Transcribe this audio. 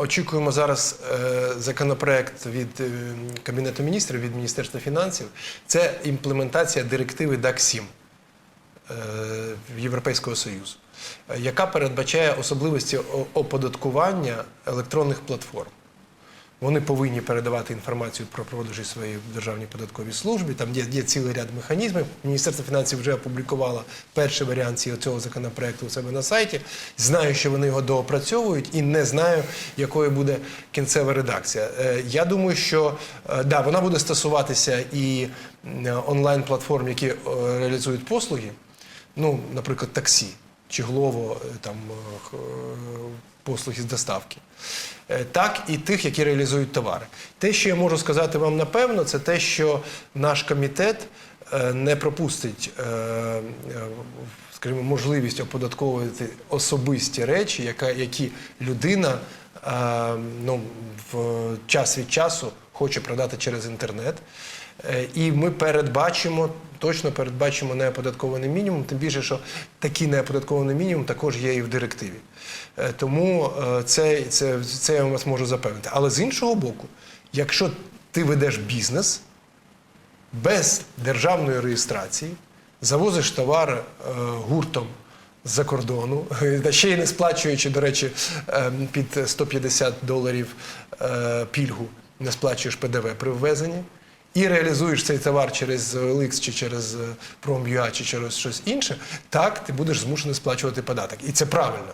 очікуємо зараз е, законопроект від е, Кабінету міністрів, від Міністерства фінансів. Це імплементація директиви DAC 7 е, Європейського Союзу, яка передбачає особливості оподаткування електронних платформ. Вони повинні передавати інформацію про продажі своїй державній податковій службі. Там є, є цілий ряд механізмів. Міністерство фінансів вже опублікувало перший варіант цього- законопроекту у себе на сайті. Знаю, що вони його доопрацьовують, і не знаю, якою буде кінцева редакція. Е, Я думаю, що е, да, вона буде стосуватися і онлайн-платформ, які е, реалізують послуги, ну, наприклад, таксі чи Глово, е, там е, е, послуги з доставки. Е, Так і тих, які реалізують товари. Те, що я можу сказати вам напевно, це те, що наш комітет е, не пропустить, е, скажімо, можливість оподатковувати особисті речі, які людина ну, в час від часу хоче продати через інтернет. Е, І ми передбачимо, точно передбачимо неоподаткований мінімум, тим більше, що такий неоподаткований мінімум також є і в директиві. Е, Тому е, це, це, це я вас можу запевнити. Але з іншого боку, якщо ти ведеш бізнес без державної реєстрації, завозиш товар гуртом з-за кордону, ще й не сплачуючи, до речі, е, під 150 доларів пільгу, не сплачуєш ПДВ при ввезенні, і реалізуєш цей товар через OLX чи через е, Prom.ua чи через щось інше, так ти будеш змушений сплачувати податок. І це правильно.